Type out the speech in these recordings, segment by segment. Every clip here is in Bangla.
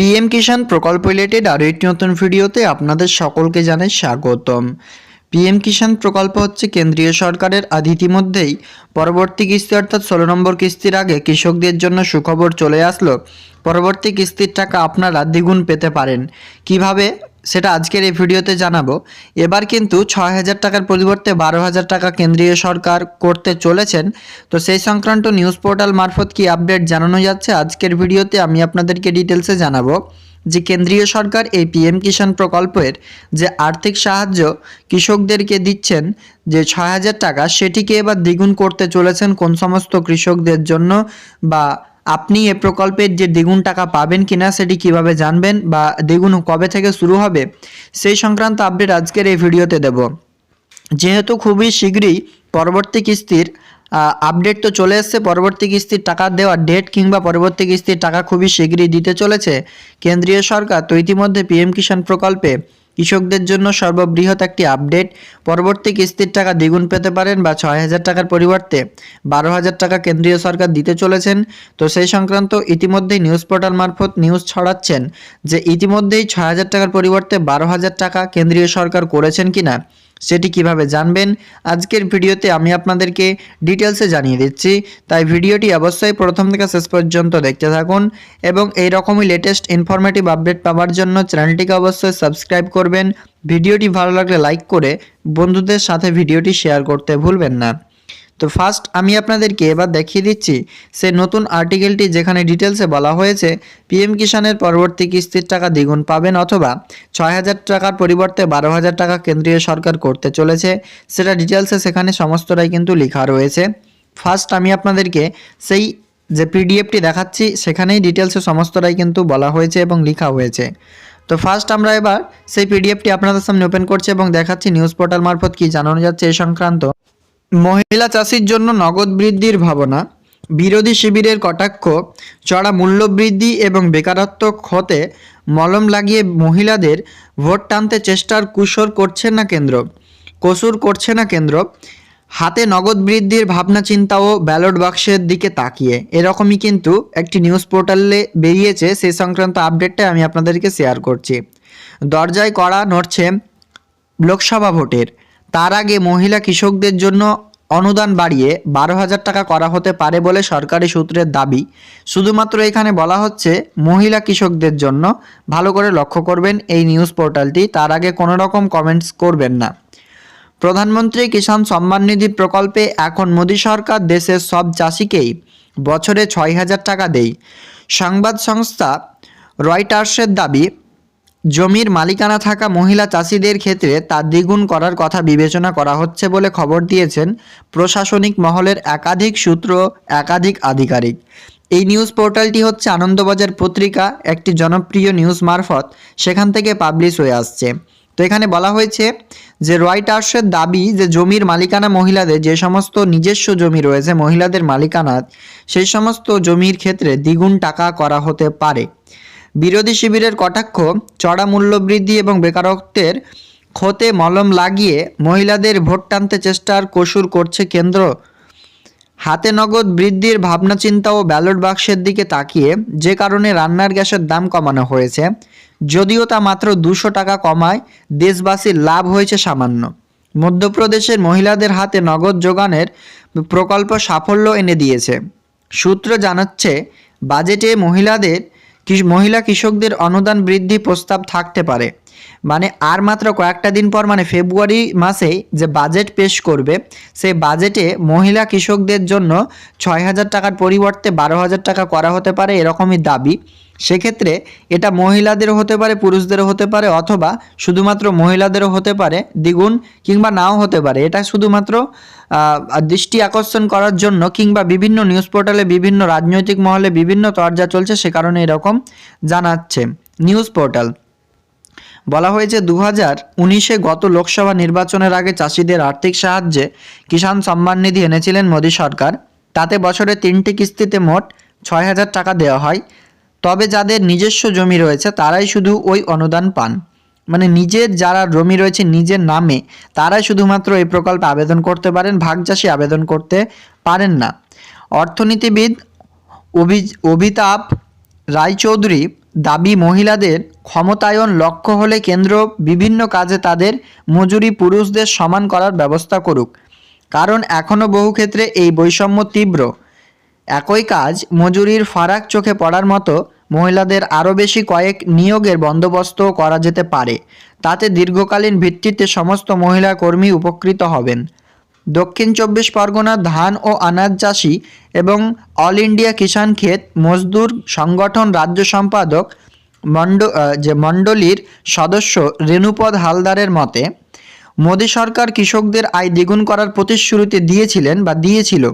পিএম কিষাণ প্রকল্প রিলেটেড আরও একটি নতুন ভিডিওতে আপনাদের সকলকে জানাই স্বাগতম। পিএম কিষাণ প্রকল্প হচ্ছে কেন্দ্রীয় সরকারের আজ ইতিমধ্যেই পরবর্তী কিস্তি অর্থাৎ ষোলো নম্বর কিস্তির আগে কৃষকদের জন্য সুখবর চলে আসলো। পরবর্তী কিস্তির টাকা আপনারা দ্বিগুণ পেতে পারেন। কীভাবে? সেটা আজকের এই ভিডিওতে জানাব। এবার কিন্তু ছয় হাজার টাকার পরিবর্তে বারো হাজার টাকা কেন্দ্রীয় সরকার করতে চলেছেন। তো সেই সংক্রান্ত নিউজ পোর্টাল মারফত কি আপডেট জানানো যাচ্ছে আজকের ভিডিওতে আমি আপনাদেরকে ডিটেলসে জানাব যে কেন্দ্রীয় সরকার এই পিএম কিষাণ প্রকল্পের যে আর্থিক সাহায্য কৃষকদেরকে দিচ্ছেন যে ছয় হাজার টাকা, সেটিকে এবার দ্বিগুণ করতে চলেছেন কোন সমস্ত কৃষকদের জন্য বা আপনি এ প্রকল্পের যে দ্বিগুণ টাকা পাবেন কিনা সেটি কীভাবে জানবেন বা দ্বিগুণ কবে থেকে শুরু হবে, সেই সংক্রান্ত আপডেট আজকের এই ভিডিওতে দেব। যেহেতু খুবই শীঘ্রই পরবর্তী কিস্তির আপডেট তো চলে এসছে, পরবর্তী কিস্তির টাকা দেওয়ার ডেট কিংবা পরবর্তী কিস্তির টাকা খুবই শীঘ্রই দিতে চলেছে। কেন্দ্রীয় সরকার তো ইতিমধ্যে পিএম কিষাণ প্রকল্পে কৃষকদের জন্য সর্ববৃহৎ একটি আপডেট। পরবর্তী কিস্তির টাকা দ্বিগুণ পেতে পারেন বা ছয় হাজার টাকার পরিবর্তে বারো হাজার টাকা কেন্দ্রীয় সরকার দিতে চলেছেন। তো সেই সংক্রান্ত ইতিমধ্যেই নিউজ পোর্টাল মারফত নিউজ ছড়াচ্ছেন যে ইতিমধ্যেই ছয় হাজার টাকার পরিবর্তে বারো হাজার টাকা কেন্দ্রীয় সরকার করেছেন কিনা। সেটি কীভাবে জানবেন? আজকের ভিডিওতে আমি আপনাদেরকে ডিটেলসে জানিয়ে দিচ্ছি। তাই ভিডিওটি অবশ্যই প্রথম থেকে শেষ পর্যন্ত দেখতে থাকুন এবং এই রকমই লেটেস্ট ইনফরমেটিভ আপডেট পাওয়ার জন্য চ্যানেলটিকে অবশ্যই সাবস্ক্রাইব করবেন। ভিডিওটি ভালো লাগলে লাইক করে বন্ধুদের সাথে ভিডিওটি শেয়ার করতে ভুলবেন না। তো ফার্স্ট আমি আপনাদেরকে এবার দেখিয়ে দিচ্ছি সে নতুন আর্টিকেলটি যেখানে ডিটেলসে বলা হয়েছে পিএম কিষাণের পরবর্তী কিস্তির টাকা দ্বিগুণ পাবেন অথবা ছয় হাজার টাকার পরিবর্তে বারো হাজার টাকা কেন্দ্রীয় সরকার করতে চলেছে, সেটা ডিটেলসে সেখানে সমস্তটাই কিন্তু লেখা রয়েছে। ফার্স্ট আমি আপনাদেরকে সেই যে পিডিএফটি দেখাচ্ছি, সেখানেই ডিটেলসে সমস্তটাই কিন্তু বলা হয়েছে এবং লেখা হয়েছে। তো ফার্স্ট আমরা এবার সেই পিডিএফটি আপনাদের সামনে ওপেন করছি এবং দেখাচ্ছি নিউজ পোর্টাল মারফত কি জানানো যাচ্ছে এই সংক্রান্ত। মহিলা চাষির জন্য নগদ বৃদ্ধির ভাবনা, বিরোধী শিবিরের কটাক্ষ, চড়া মূল্যবৃদ্ধি এবং বেকারত্ব ক্ষতে মলম লাগিয়ে মহিলাদের ভোট টানতে চেষ্টার কুশর করছে না কেন্দ্র, কসুর করছে না কেন্দ্র। হাতে নগদ বৃদ্ধির ভাবনা চিন্তা ও ব্যালট বাক্সের দিকে তাকিয়ে। এরকমই কিন্তু একটি নিউজ পোর্টালে বেরিয়েছে সেই সংক্রান্ত আপডেটটা আমি আপনাদেরকে শেয়ার করছি। দরজায় কড়া নড়ছে লোকসভা ভোটের। তার আগে মহিলা কৃষকদের জন্য অনুদান বাড়িয়ে বারো হাজার টাকা করা হতে পারে বলে সরকারি সূত্রের দাবি। শুধুমাত্র এখানে বলা হচ্ছে, মহিলা কৃষকদের জন্য। ভালো করে লক্ষ্য করবেন এই নিউজ পোর্টালটি, তার আগে কোনো রকম কমেন্টস করবেন না। প্রধানমন্ত্রী কিষাণ সম্মান নিধি প্রকল্পে এখন মোদী সরকার দেশের সব চাষিকেই বছরে ছয় হাজার টাকা দেয়। সংবাদ সংস্থা রয়টার্সের দাবি জমির মালিকানা থাকা মহিলা চাষিদের ক্ষেত্রে তা দ্বিগুণ করার কথা বিবেচনা করা হচ্ছে বলে খবর দিয়েছেন প্রশাসনিক মহলের একাধিক সূত্র, একাধিক আধিকারিক। এই নিউজ পোর্টালটি হচ্ছে আনন্দবাজার পত্রিকা, একটি জনপ্রিয় নিউজ মারফত, সেখান থেকে পাবলিশ হয়ে আসছে। তো এখানে বলা হয়েছে যে রয়টার্সের দাবি যে জমির মালিকানা মহিলাদের যে সমস্ত নিজস্ব জমি রয়েছে মহিলাদের মালিকানা সেই সমস্ত জমির ক্ষেত্রে দ্বিগুণ টাকা করা হতে পারে। বিরোধী শিবিরের কটাক্ষ, চড়া মূল্যবৃদ্ধি এবং বেকারত্বের ক্ষতে মলম লাগিয়ে মহিলাদের ভোট টানতে চেষ্টার কসুর করছে কেন্দ্র। হাতে নগদ বৃদ্ধির ভাবনা, চিন্তা ও ব্যালট বাক্সের দিকে তাকিয়ে যে কারণে রান্নার গ্যাসের দাম কমানো হয়েছে, যদিও তা মাত্র দুশো টাকা কমায়, দেশবাসীর লাভ হয়েছে সামান্য। মধ্যপ্রদেশের মহিলাদের হাতে নগদ যোগানের প্রকল্প সাফল্য এনে দিয়েছে। সূত্র জানাচ্ছে, বাজেটে মহিলাদের মহিলা কৃষকদের অনুদান বৃদ্ধি প্রস্তাব থাকতে পারে। মানে আর মাত্র কয়েকটা দিন পর মানে ফেব্রুয়ারি মাসেই যে বাজেট পেশ করবে, সেই বাজেটে মহিলা কৃষকদের জন্য ছয় হাজার টাকার পরিবর্তে বারো হাজার টাকা করা হতে পারে এরকমই দাবি। সেক্ষেত্রে এটা মহিলাদেরও হতে পারে, পুরুষদেরও হতে পারে, অথবা শুধুমাত্র মহিলাদেরও হতে পারে, দ্বিগুণ কিংবা নাও হতে পারে। এটা শুধুমাত্র দৃষ্টি আকর্ষণ করার জন্য কিংবা বিভিন্ন নিউজ পোর্টালে, বিভিন্ন রাজনৈতিক মহলে বিভিন্ন চর্চা চলছে, সে কারণে এরকম জানাচ্ছে নিউজ পোর্টাল। বলা হয়েছে দু হাজার উনিশে গত লোকসভা নির্বাচনের আগে চাষিদের আর্থিক সাহায্যে কিষাণ সম্মান নিধি এনেছিলেন মোদী সরকার। তাতে বছরে তিনটি কিস্তিতে মোট ছয় হাজার টাকা দেওয়া হয়। তবে যাদের নিজস্ব জমি রয়েছে, তারাই শুধু ওই অনুদান পান। মানে নিজের যারা জমি রয়েছে নিজের নামে, তারাই শুধুমাত্র এই প্রকল্পে আবেদন করতে পারেন, ভাগচাষী আবেদন করতে পারেন না। অর্থনীতিবিদ অভি অভিতাভ রায়চৌধুরী দাবি, মহিলাদের ক্ষমতায়ন লক্ষ্য হলে কেন্দ্র বিভিন্ন কাজে তাদের মজুরি পুরুষদের সমান করার ব্যবস্থা করুক। কারণ এখনও বহু ক্ষেত্রে এই বৈষম্য তীব্র। একই কাজ মজুরির ফারাক চোখে পড়ার মতো মহিলাদের আরও বেশি কয়েক নিয়োগের বন্দোবস্তও করা যেতে পারে। তাতে দীর্ঘকালীন ভিত্তিতে সমস্ত মহিলা কর্মী উপকৃত হবেন। দক্ষিণ চব্বিশ পরগনা ধান ও আনাজ চাষি এবং অল ইন্ডিয়া কিষাণ ক্ষেত মজদুর সংগঠন রাজ্য সম্পাদক মণ্ড যে মণ্ডলীর সদস্য রেণুপদ হালদারের মতে, মোদী সরকার কৃষকদের আয় দ্বিগুণ করার প্রতিশ্রুতি দিয়েছিলেন বা দিয়েছিল।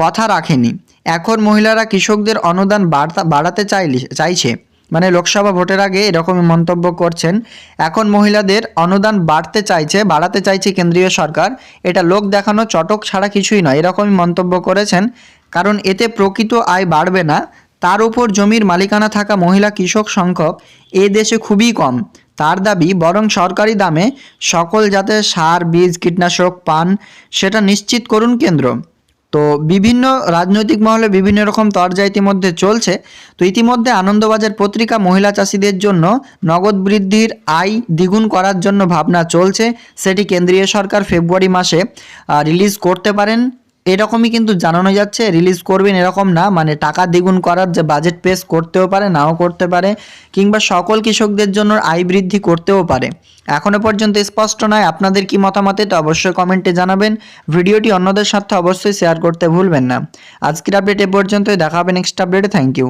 কথা রাখেনি। এখন মহিলারা কৃষকদের অনুদান বাড়তা, বাড়াতে চাইলে, চাইছে। মানে লোকসভা ভোটের আগে এরকমই মন্তব্য করছেন। এখন মহিলাদের অনুদান বাড়তে চাইছে, বাড়াতে চাইছে কেন্দ্রীয় সরকার। এটা লোক দেখানো চটক ছাড়া কিছুই নয়, এরকমই মন্তব্য করেছেন। কারণ এতে প্রকৃত আয় বাড়বে না। তার উপর জমির মালিকানা থাকা মহিলা কৃষক সংখ্যক এ দেশে খুবই কম। তার দাবি, বরং সরকারি দামে সকল যাতে সার, বীজ, কীটনাশক, পান, সেটা নিশ্চিত করুন কেন্দ্র। তো বিভিন্ন রাজনৈতিক মহলে বিভিন্ন রকম তরজা ইতিমধ্যে চলছে। তো ইতিমধ্যে আনন্দবাজার পত্রিকা মহিলা চাষিদের জন্য নগদ বৃদ্ধির আয় দ্বিগুণ করার জন্য ভাবনা চলছে। সেটি কেন্দ্রীয় সরকার ফেব্রুয়ারি মাসে রিলিজ করতে পারেন। এরকমই কিন্তু জানানো যাচ্ছে রিলিজ করবেন এরকম না মানে টাকা দ্বিগুণ করার যে বাজেট পেশ করতেও পারে, নাও করতে পারে, কিংবা সকল কৃষকদের জন্য আয় বৃদ্ধি করতেও পারে। এখনও পর্যন্ত স্পষ্ট নয় আপনাদের কি মতামত, এটা অবশ্যই কমেন্টে জানাবেন। ভিডিওটি অন্যদের সাথে অবশ্যই শেয়ার করতে ভুলবেন না। আজকের আপডেট এ পর্যন্তই, দেখা হবে নেক্সট আপডেটে থ্যাংক ইউ